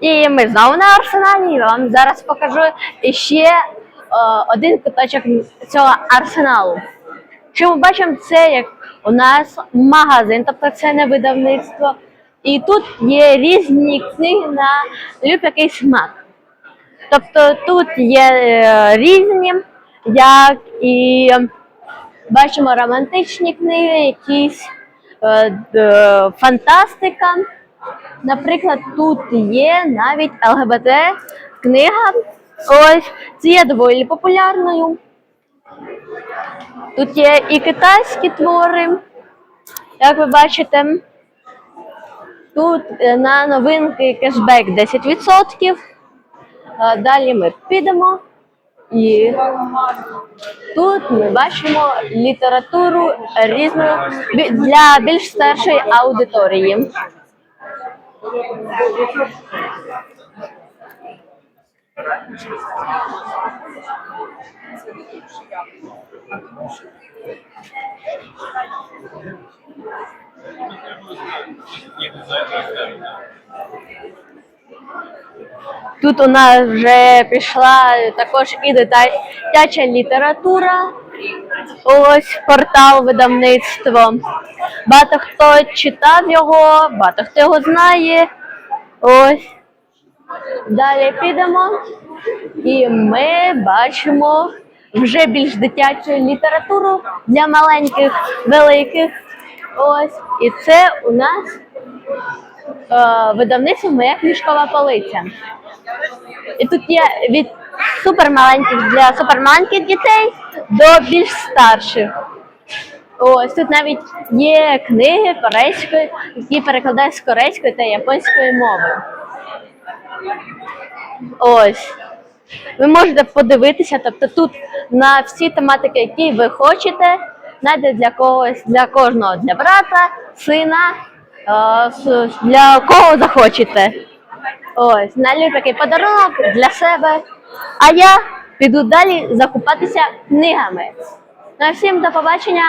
І ми знову на арсеналі. і Вам зараз покажу ще е, один куточок цього арсеналу. Що ми бачимо, це як у нас магазин, тобто це не видавництво. І тут є різні книги на любий смак. Тобто тут є е, різні, як і бачимо романтичні книги, якісь е, д- фантастика. Наприклад, тут є навіть ЛГБТ книга. Ось це є доволі популярною. Тут є і китайські твори, як ви бачите. Тут е, на новинки кешбек 10%. Е, Далі ми підемо і тут ми бачимо літературу різну для більш старшої аудиторії. Тут у нас вже пішла також і дитяча література. Ось портал видавництво. Багато хто читав його, багато хто його знає. Ось. Далі підемо. І ми бачимо вже більш дитячу літературу для маленьких, великих. Ось. І це у нас е, видавництво моя книжкова полиця. І тут є від супермаленьких для супермаленьких дітей до більш старших. Ось тут навіть є книги корейської, які перекладають з корейської та японської мови. Ось. Ви можете подивитися, тобто тут на всі тематики, які ви хочете, знайдете для когось, для кожного, для брата, сина, е, для кого захочете. Ось, налю такий подарунок для себе. А я піду далі закупатися книгами. На всім до побачення!